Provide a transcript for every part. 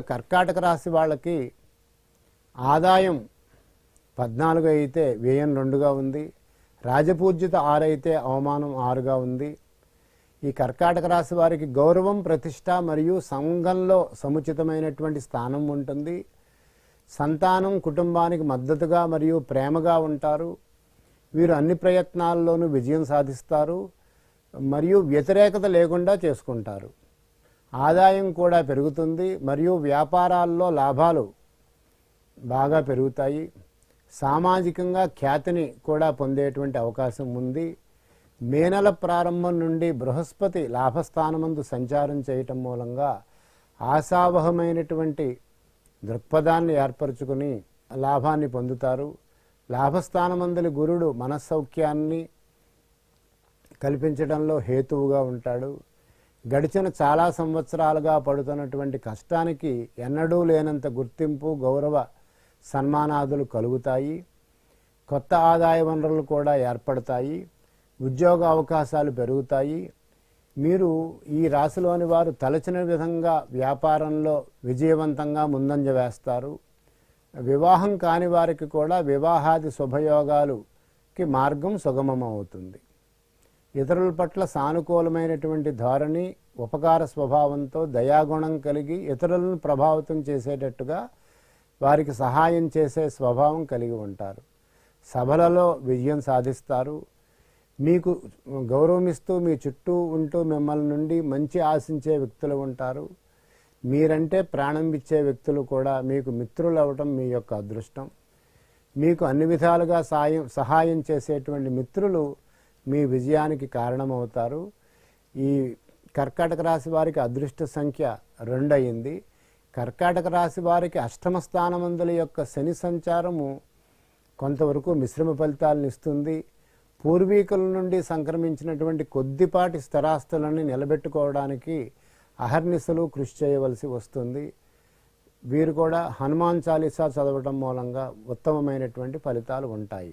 కర్కాటక రాశి వాళ్ళకి ఆదాయం పద్నాలుగు అయితే వ్యయం రెండుగా ఉంది. రాజపూజ్యత ఆరు అయితే అవమానం ఆరుగా ఉంది. ఈ కర్కాటక రాశి వారికి గౌరవం ప్రతిష్ట మరియు సంఘంలో సముచితమైనటువంటి స్థానం ఉంటుంది. సంతానం కుటుంబానికి మద్దతుగా మరియు ప్రేమగా ఉంటారు. వీరు అన్ని ప్రయత్నాల్లోనూ విజయం సాధిస్తారు. మరియు వ్యతిరేకత లేకుండా చేసుకుంటారు. ఆదాయం కూడా పెరుగుతుంది మరియు వ్యాపారాల్లో లాభాలు బాగా పెరుగుతాయి. సామాజికంగా ఖ్యాతిని కూడా పొందేటువంటి అవకాశం ఉంది. మే నెల ప్రారంభం నుండి బృహస్పతి లాభస్థానమందు సంచారం చేయటం మూలంగా ఆశావహమైనటువంటి దృక్పథాన్ని ఏర్పరచుకుని లాభాన్ని పొందుతారు. లాభస్థానమందలి గురుడు మనస్సౌఖ్యాన్ని కల్పించడంలో హేతువుగా ఉంటాడు. గడిచిన చాలా సంవత్సరాలుగా పడుతున్నటువంటి కష్టానికి ఎన్నడూ లేనంత గుర్తింపు గౌరవ సన్మానాదులు కలుగుతాయి. కొత్త ఆదాయ వనరులు కూడా ఏర్పడతాయి. ఉద్యోగ అవకాశాలు పెరుగుతాయి. మీరు ఈ రాశిలోని వారు తలచిన విధంగా వ్యాపారంలో విజయవంతంగా ముందంజ వేస్తారు. వివాహం కాని వారికి కూడా వివాహాది శుభయోగాలుకి మార్గం సుగమమవుతుంది. ఇతరుల పట్ల సానుకూలమైనటువంటి ధోరణి ఉపకార స్వభావంతో దయాగుణం కలిగి ఇతరులను ప్రభావితం చేసేటట్టుగా వారికి సహాయం చేసే స్వభావం కలిగి ఉంటారు. సభలలో విజయం సాధిస్తారు. మీకు గౌరవమిస్తూ మీ చుట్టూ ఉంటూ మిమ్మల్ని నుండి మంచి ఆశించే వ్యక్తులు ఉంటారు. మీరంటే ప్రాణం ఇచ్చే వ్యక్తులు కూడా మీకు మిత్రులు అవటం మీ యొక్క అదృష్టం. మీకు అన్ని విధాలుగా సాయం సహాయం చేసేటువంటి మిత్రులు మీ విజయానికి కారణమవుతారు. ఈ కర్కాటక రాశి వారికి అదృష్ట సంఖ్య రెండు అయింది కర్కాటక రాశి వారికి అష్టమ స్థానమందుల యొక్క శని సంచారము కొంతవరకు మిశ్రమ ఫలితాలను ఇస్తుంది. పూర్వీకుల నుండి సంక్రమించినటువంటి కొద్దిపాటి స్థిరాస్తులను నిలబెట్టుకోవడానికి అహర్నిశలు కృషి చేయవలసి వస్తుంది. వీరు కూడా హనుమాన్ చాలీసా చదవటం మూలంగా ఉత్తమమైనటువంటి ఫలితాలు ఉంటాయి.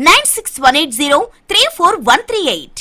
Nine six one eight zero three four one three eight